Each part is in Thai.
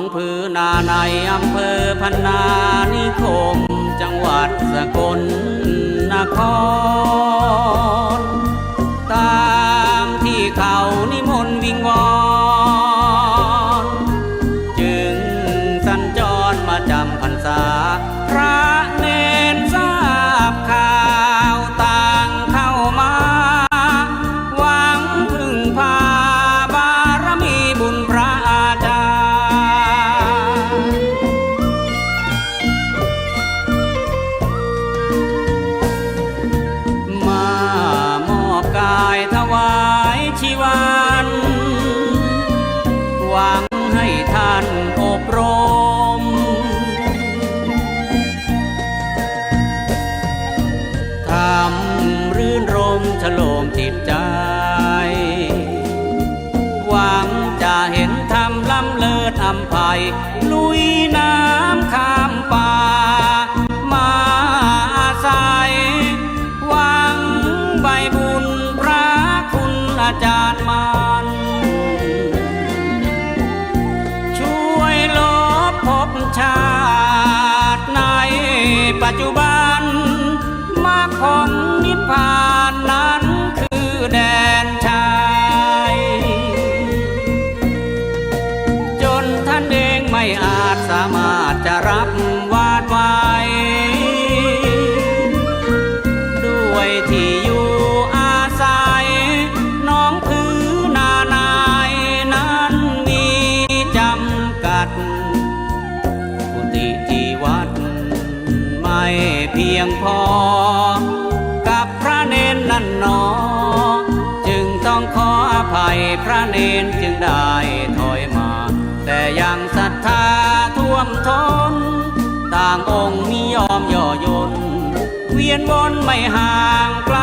ต้องผือนาในอำเภอพันนานิคม จังหวัดสกลนคร ล้ำเลิศอำภัยลุยน้ำข้ามป่า พียงพอ กับพระเนนนั่นหนอ จึงต้องขออภัยพระเนนจึงได้ถอยมา แต่ยังศรัทธาท่วมทนต่างองค์นิยอมย่อยนเวียนวนไม่ห่างไกล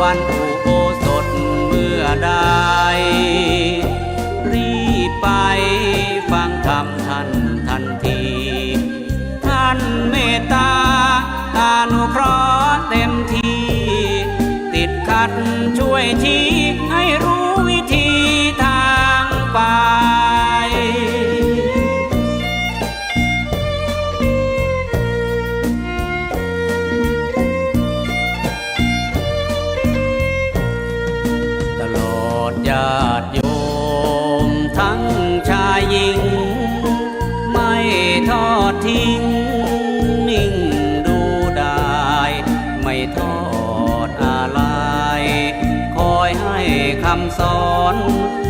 วันอุโบสถเมื่อใด ดช่วยชี้ให้รู้วิธีทางไป ตลอดญาติโยมทั้งชายหญิง ไม่ทอดทิ้ง นิ่งดูได้ไม่ทอำสอน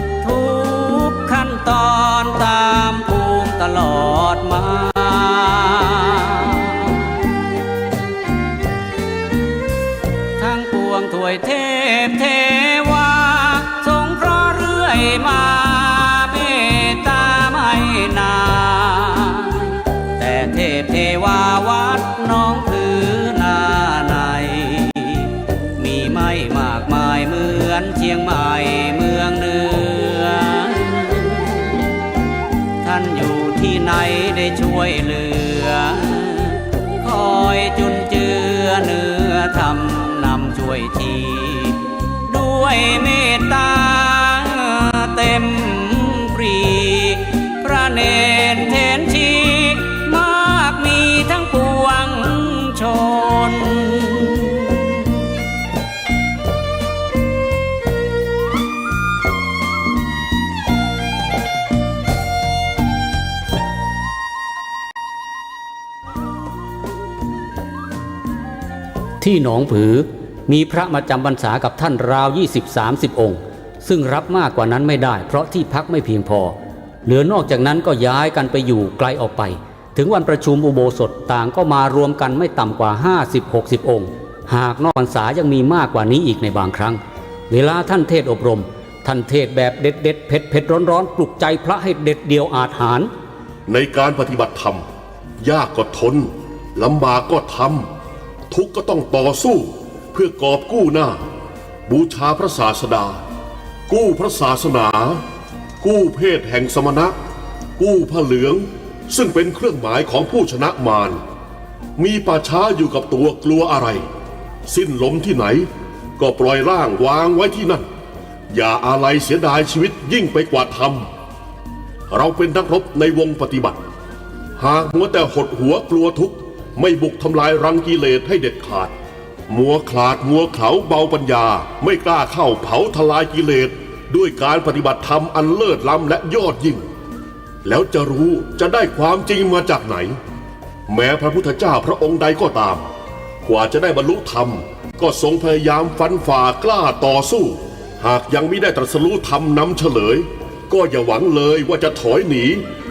านอยู่ที่ไหนได้ช่วยเหลือ คอยจุนเจือเนื้อทำนำช่วยที ด้วยเมตตา ที่หนองผือ มีพระมาจำพรรษากับท่านราว 20-30 องค์ ซึ่งรับมากกว่านั้นไม่ได้ เพราะที่พักไม่เพียงพอ เหลือนอกจากนั้นก็ย้ายกันไปอยู่ไกลออกไป ถึงวันประชุมอุโบสถต่างก็มารวมกันไม่ต่ำกว่า 50-60 องค์ หากนอกพรรษายังมีมากกว่านี้อีกในบางครั้ง เวลาท่านเทศอบรม ท่านเทศแบบเด็ดเด็ดเผ็ดเผ็ดร้อนร้อนปลุกใจพระให้เด็ดเดียวอาจหารในการปฏิบัติธรรม ยากก็ทนลำบากก็ทำ ทุกก็ต้องต่อสู้เพื่อกอบกู้หน้า บูชาพระศาสดา กู้พระศาสนา กู้เพศแห่งสมณะ กู้ผ้าเหลือง ซึ่งเป็นเครื่องหมายของผู้ชนะมารมีป่าช้าอยู่กับตัวกลัวอะไร สิ้นลมที่ไหน ก็ปล่อยร่างวางไว้ที่นั่น อย่าอาลัยเสียดายชีวิตยิ่งไปกว่าทำเราเป็นนักรบในวงปฏิบัติ หากมัวแต่หดหัวกลัวทุกข์ ไม่บุกทำลายรังกิเลสให้เด็ดขาด มัวขลาดมัวเขาเบาปัญญา ไม่กล้าเข้าเผาทลายกิเลส ด้วยการปฏิบัติธรรมอันเลิศล้ำและยอดยิ่ง แล้วจะรู้จะได้ความจริงมาจากไหน แม้พระพุทธเจ้าพระองค์ใดก็ตาม กว่าจะได้บรรลุธรรม ก็ทรงพยายามฟันฝ่ากล้าต่อสู้ หากยังไม่ได้ตรัสรู้ธรรมนำเฉลย ก็อย่าหวังเลยว่าจะถอยหนี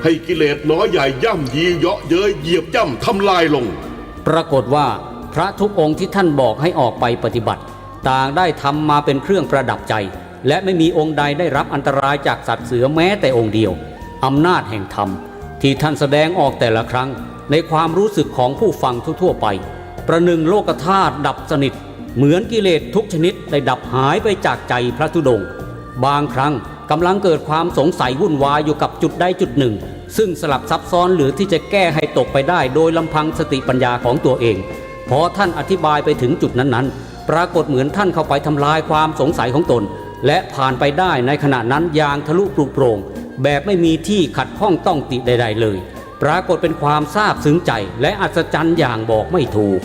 ให้กิเลสน้อยใหญ่ย่ำยีเยาะเย้ยเหยียบย่ำทำลายลง ปรากฏว่าพระทุกองค์ที่ท่านบอกให้ออกไปปฏิบัติ ต่างได้ทำมาเป็นเครื่องประดับใจ และไม่มีองค์ใดได้รับอันตรายจากสัตว์เสือแม้แต่องค์เดียวอำนาจแห่งธรรม ที่ท่านแสดงออกแต่ละครั้ง ในความรู้สึกของผู้ฟังทั่วๆไป ประหนึ่งโลกธาตุดับสนิท เหมือนกิเลสทุกชนิดได้ดับหายไปจากใจพระธุดง บางครั้ง กำลังเกิดความสงสัยวุ่นวายอยู่กับจุดใดจุดหนึ่ง ซึ่งสลับซับซ้อนหรือที่จะแก้ให้ตกไปได้โดยลำพังสติปัญญาของตัวเอง พอท่านอธิบายไปถึงจุดนั้นๆ ปรากฏเหมือนท่านเข้าไปทำลายความสงสัยของตน และผ่านไปได้ในขณะนั้นอย่างทะลุปลุกโปร่งแบบไม่มีที่ขัดข้องต้องติใด ๆ เลย ปรากฏเป็นความซาบซึ้งใจและอัศจรรย์อย่างบอกไม่ถูก